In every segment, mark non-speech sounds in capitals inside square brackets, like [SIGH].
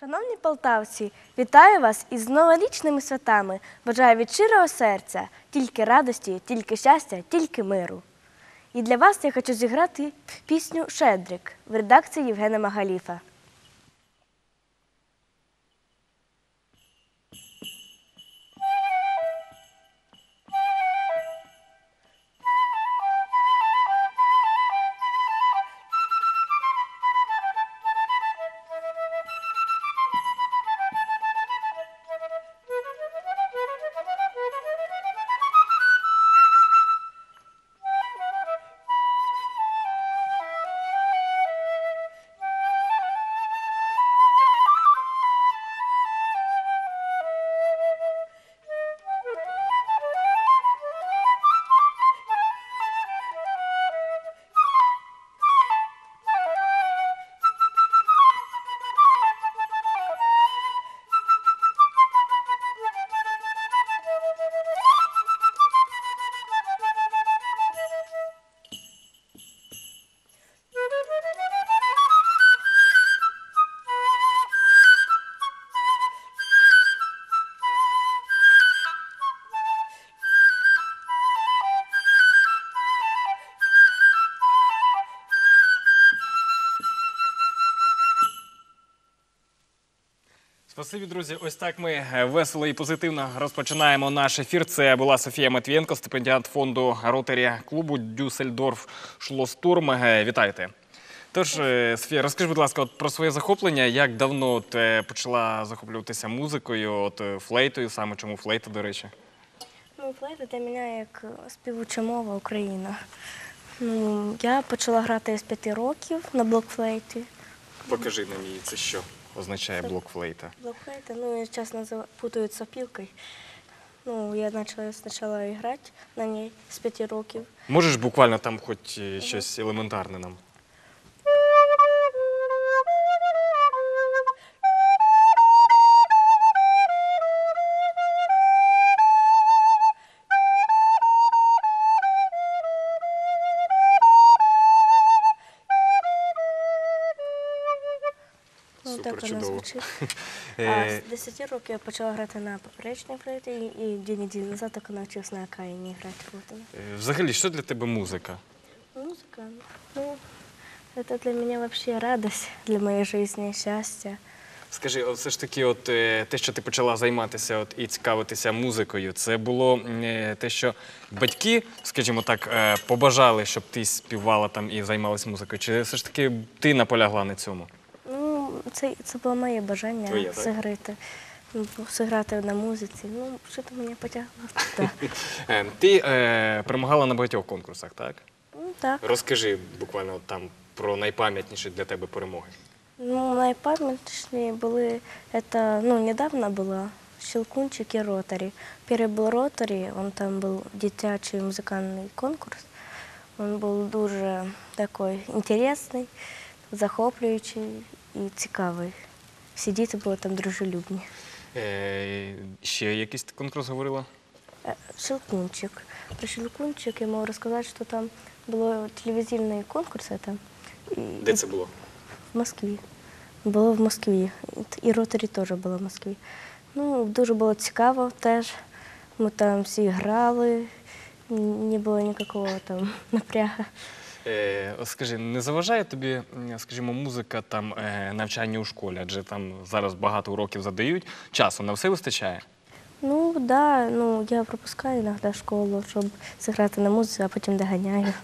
Шановні полтавці, вітаю вас із новорічними святами. Бажаю від щирого серця тільки радості, тільки щастя, тільки миру. І для вас я хочу зіграти пісню Шедрик в редакції Євгена Магаліфа. Спасибі, друзі. Ось так ми е, весело і позитивно розпочинаємо наш ефір. Це була Софія Матвієнко, стипендіант фонду Ротарі клубу Дюссельдорф Шлостурм. Е, Вітайте. Тож, е, Софія, розкажи, будь ласка, от про своє захоплення. Як давно от, е, почала захоплюватися музикою, от флейтою, саме чому флейта, до речі? Ну, флейта для мене як співуча мова Україна. Ну, я почала грати з п'яти років на блокфлейті. Покажи на ній, це що означає блок флейта. Блокфлейта, ну, я часто называю, путают сопілкою. Ну, я почала спочатку грати на ній з пяти років. Можеш буквально там хоч е, щось елементарне нам? Супер, так чудово. звучить. [LAUGHS] А Е, з 10 років я почала грати на поперечній флейті, і, дві неділі назад так навчилась на акаїні грати. Е, Взагалі, що для тебе музика? Музыка, ну, это для меня вообще радость, для моей жизни, счастье. Скажи, от все ж таки, от е, те, що ти почала займатися от, і цікавитися музикою, це було е, те, що батьки, скажімо так, побажали, щоб ти співала там і займалася музикою, чи все ж таки ти наполягла на цьому? Це, це було моє бажання Твоє, так? зіграти. Ну, Зіграти на музиці. Ну, що то мене потягло. [LAUGHS] Е, Ти е, перемагала на багатьох конкурсах, так? Ну, так. Розкажи буквально там про найпам'ятніші для тебе перемоги. Ну, найпам'ятніші були, это, ну, недавно було Щелкунчик і Ротарі. Перший був Ротарі, он там був дитячий музикальний конкурс. Він був дуже такий інтересний, захоплюючий і цікавий. Всі діти були там дружелюбні. Е, ще якийсь конкурс говорила? Е, Щелкунчик. Про Щелкунчик я можу розказати, що там було телевізійний конкурс. Это, і, Де це було? В Москві. Було в Москві. І Ротарі теж було в Москві. Ну, дуже було цікаво теж. Ми там всі грали, не було ніякого там [LAUGHS] напрягу. Е, скажи, не заважає тобі, скажімо, музика там е, навчання у школі, адже там зараз багато уроків задають. Часу на все вистачає. Ну, так, да, ну, я пропускаю іноді школу, щоб зіграти на музиці, а потім доганяю. [LAUGHS]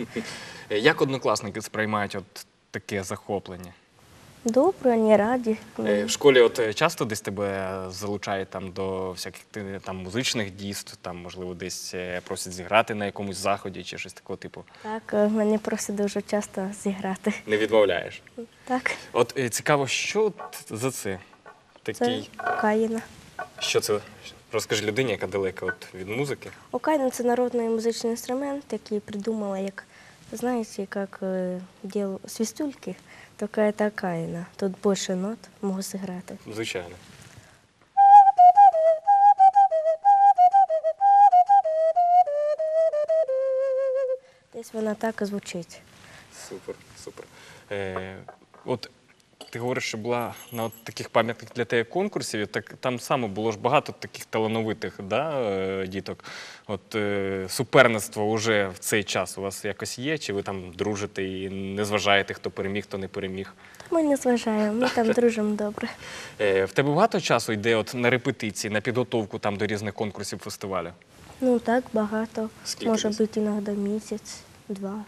Е, Як однокласники сприймають от таке захоплення? Добре, вони раді. Е, В школі от е, часто десь тебе залучають там до всяких ти- там музичних дійств, там можливо десь е, просять зіграти на якомусь заході чи щось такого типу. Так, е, мене просять дуже часто зіграти. Не відмовляєш. Так, От е, цікаво, що за це? це Такий, Каїна. що це? Розкажи людині, яка далека от від музики. Окаїна це народний музичний інструмент, який придумала, як, знаєте, як э, діл свистульки, такая такая она. Тут більше нот можу зіграти. Звичайно. Десь вона так і звучить. Супер, супер. Е, от ти говориш, що була на от таких пам'ятних для тебе конкурсів, і так там саме було ж багато таких талановитих да, е, діток. От е, суперництво вже в цей час у вас якось є, чи ви там дружите і не зважаєте, хто переміг, хто не переміг? Ми не зважаємо, ми там [LAUGHS] дружимо добре. Е, в тебе багато часу йде от на репетиції, на підготовку там до різних конкурсів фестивалю? Ну так, багато. Скільки Може десь? бути іноді місяць, два.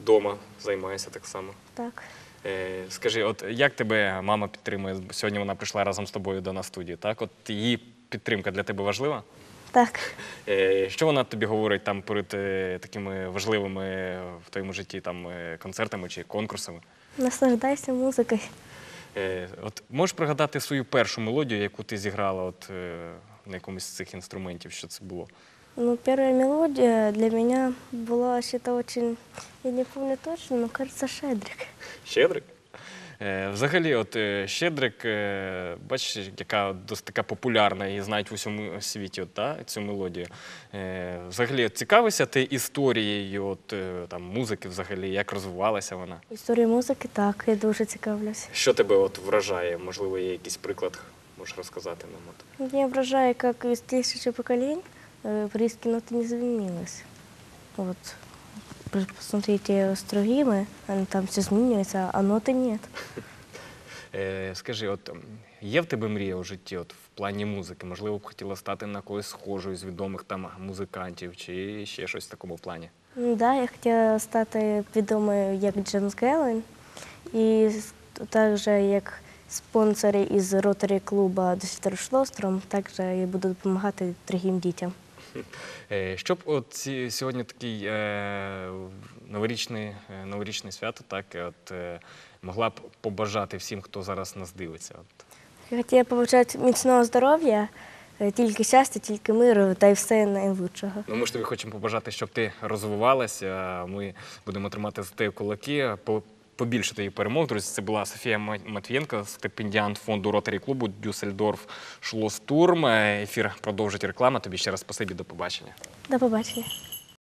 Дома займаєшся так само. Так. Е, Скажи, от як тебе мама підтримує? Сьогодні вона прийшла разом з тобою до нас студії, так? От її підтримка для тебе важлива? Так. Е, Що вона тобі говорить там перед е, такими важливими в твоєму житті там, концертами чи конкурсами? Наслаждайся музикою. От можеш пригадати свою першу мелодію, яку ти зіграла от, на якомусь з цих інструментів, що це було? Ну, первая мелодия для меня была что-то очень, я не помню точно, но кажется, Шедрик. Щедрик? Е, Взагалі, от е, Щедрик, е, бачиш, яка досить така популярна і знають в усьому світі от, та, цю мелодію. Е, Взагалі, от, цікавишся ти історією от, е, там, музики, взагалі, як розвивалася вона? Історію музики, так, я дуже цікавлюсь. Що тебе от вражає? Можливо, є якийсь приклад, можеш розказати нам? От. Меня вражает, как из тысячи поколений э, прииски ноты не изменилось. Вот. Пос- Посмотрите с другими, они там все изменяется, а ноты нет. [LAUGHS] Е, скажи, от м, є в тебе мрія у житті от, в плані музики? Можливо, б хотіла стати на когось схожою з відомих там музикантів чи ще щось в такому плані? Ну Да, я хотіла стати відомою як Джеймс Гелен, і с- також як спонсор із ротарі клуба Досвідер Шлостром, також я буду допомагати другим дітям. Е, Щоб от ці, сьогодні такий е, новорічний, е, новорічне свято, так от е, могла б побажати всім, хто зараз нас дивиться. От. Я хотіла побажати міцного здоров'я, е, тільки щастя, тільки миру та й все найлучшого. Ну, ми ж тобі хочемо побажати, щоб ти розвивалася. Ми будемо тримати за тебе кулаки. по- Побільше тобі перемог, друзі. Це була Софія Матвієнка, стипендіант фонду Ротарі клубу Дюссельдорф Шлостурм. Ефір продовжить реклама. Тобі ще раз спасибі, до побачення. До побачення.